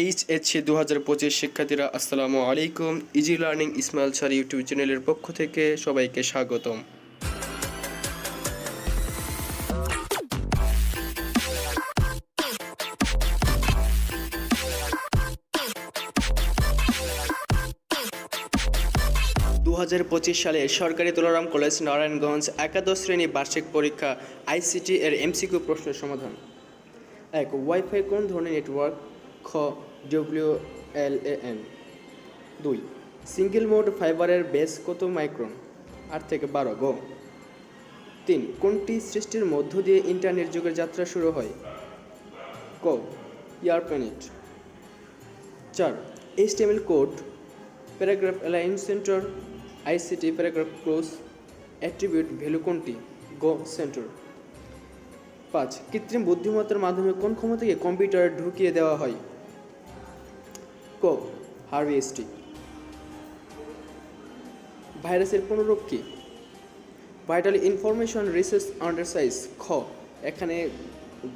H H দু হাজার পঁচিশ শিক্ষার্থীরা, আসসালামু আলাইকুম। Easy learning Ismail sir YouTube চ্যানেলের পক্ষ থেকে সবাইকে স্বাগতম। দু হাজার পঁচিশ সালে সরকারি তুলারাম কলেজ, নারায়ণগঞ্জ একাদশ শ্রেণি বার্ষিক পরীক্ষা আইসিটি এর এমসিকিউ প্রশ্নের সমাধান। এক ওয়াইফাই কোন ধরনের নেটওয়ার্ক খ ডব্লিউ এল এ এন দুই সিঙ্গেল মোড ফাইবারের বেস কত মাইক্রন আট থেকে বারো গো তিন, কোনটি সৃষ্টির মধ্য দিয়ে ইন্টারনেট যুগের যাত্রা শুরু হয়? ক ইয়ারপেনিট চার HTML code paragraph align center ICT paragraph close attribute value কোনটি? গো সেন্টার পাঁচ, কৃত্রিম বুদ্ধিমত্তার মাধ্যমে কোন ক্ষমতাকে কম্পিউটারে ঢুকিয়ে দেওয়া হয়? ক হারভিএসটি ভাইরাসের পুনরূপ কি? ভাইটাল ইনফরমেশন রিসার্চ আন্ডারসাইজ খ। এখানে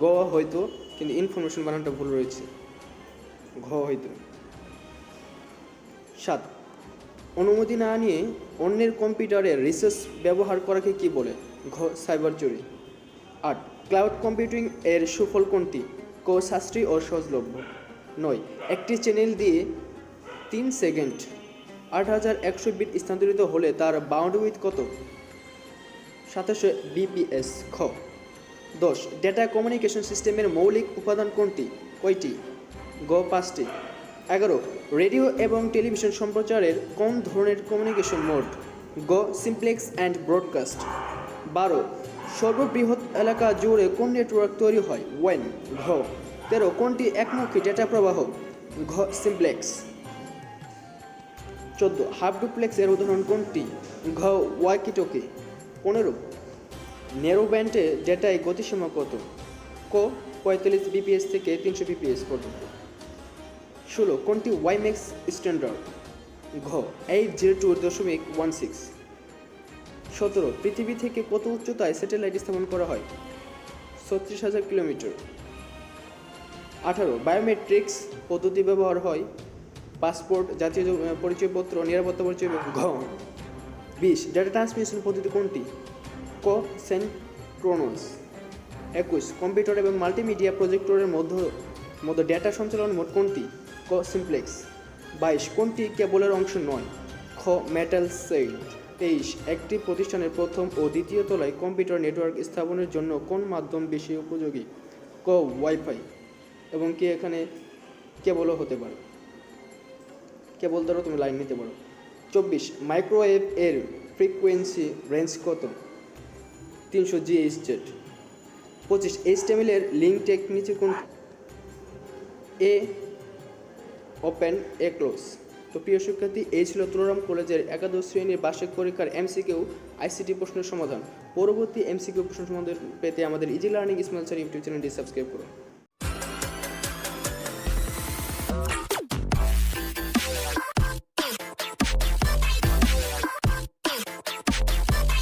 গ হয়তো, কিন্তু ইনফরমেশন বানানটা ভুল রয়েছে। ঘ হয়তো। সাত। অনুমতি না নিয়ে অন্যের কম্পিউটারে রিসার্চ ব্যবহার করাকে কি বলে? ঘ, সাইবার চুরি। আট। ক্লাউড কম্পিউটিং এর সুফল কোনটি? ক শাস্ত্রী ও সহজলভ্য। নয়। একটি চ্যানেল দিয়ে তিন সেকেন্ড আট হাজার একশো বিট স্থানান্তরিত হলে তার বাউন্ড উইথ কত সাতাশো বিপিএস খ। দশ। ডেটা কমিউনিকেশন সিস্টেমের মৌলিক উপাদান কোনটি? কয়টি? গ, পাঁচটি। এগারো। রেডিও এবং টেলিভিশন সম্প্রচারের কোন ধরনের কমিউনিকেশন মোড গ সিমপ্লেক্স অ্যান্ড ব্রডকাস্ট বারো। সর্ববৃহৎ এলাকা জুড়ে কোন নেটওয়ার্ক তৈরি হয়? ওয়েন ঘ। তেরো, কোনটি একমুখী ডেটা প্রবাহ? ঘ, সিমপ্লেক্স। চোদ্দ, হাফ ডুপ্লেক্স এর উদাহরণ কোনটি? ঘ ওয়াকিটোকি পনেরো নেরো ব্যান্ডে ডেটায় গতিসীমা কত? ক, পঁয়তাল্লিশ বিপিএস থেকে তিনশো বিপিএস পর্যন্ত। ষোলো, কোনটি ওয়াইম্যাক্স স্ট্যান্ডার্ড? ঘ, এইট জিরো টু দশমিক ওয়ান সিক্স। সতেরো, পৃথিবী থেকে কত উচ্চতায় স্যাটেলাইট স্থাপন করা হয়? ছত্রিশ হাজার কিলোমিটার। আঠারো বায়োমেট্রিক্স পদ্ধতি ব্যবহার হয় পাসপোর্ট জাতীয় পরিচয়পত্র, নিরাপত্তা পরিচয় ঘ, বিশ ডেটা ট্রান্সমিশন পদ্ধতি কোনটি? ক সেন্ট্রোনোস একুশ কম্পিউটার এবং মাল্টিমিডিয়া প্রজেক্টরের মধ্য, মধ্যে ডেটা সঞ্চালন মোড কোনটি? ক সিমপ্লেক্স বাইশ, কোনটি কেবলের অংশ নয়? খ মেটাল সেল তেইশ, একটি প্রতিষ্ঠানের প্রথম ও দ্বিতীয় তলায় কম্পিউটার নেটওয়ার্ক স্থাপনের জন্য কোন মাধ্যম বেশি উপযোগী? ক ওয়াইফাই এবং কি এখানে কেবলও হতে পারে। কেবল দ্বারা তুমি লাইন নিতে পারো। চব্বিশ মাইক্রোওয়েভ এর ফ্রিকোয়েন্সি রেঞ্জ কত? তিনশো জিএইচ জেড পঁচিশ এইচ টেমিলের লিঙ্ক টেক নিচে কোন? এ ওপেন এ ক্লোজ তো প্রিয় শিক্ষার্থী, এই ছিল তুলারাম কলেজের একাদশ শ্রেণির বার্ষিক পরীক্ষার এমসিকিউ আইসিটি প্রশ্নের সমাধান। পরবর্তী এমসিকিউ প্রশ্ন সমাধান পেতে আমাদের ইজি লার্নিং স্যার ইউটিউব চ্যানেলটি সাবস্ক্রাইব করুন।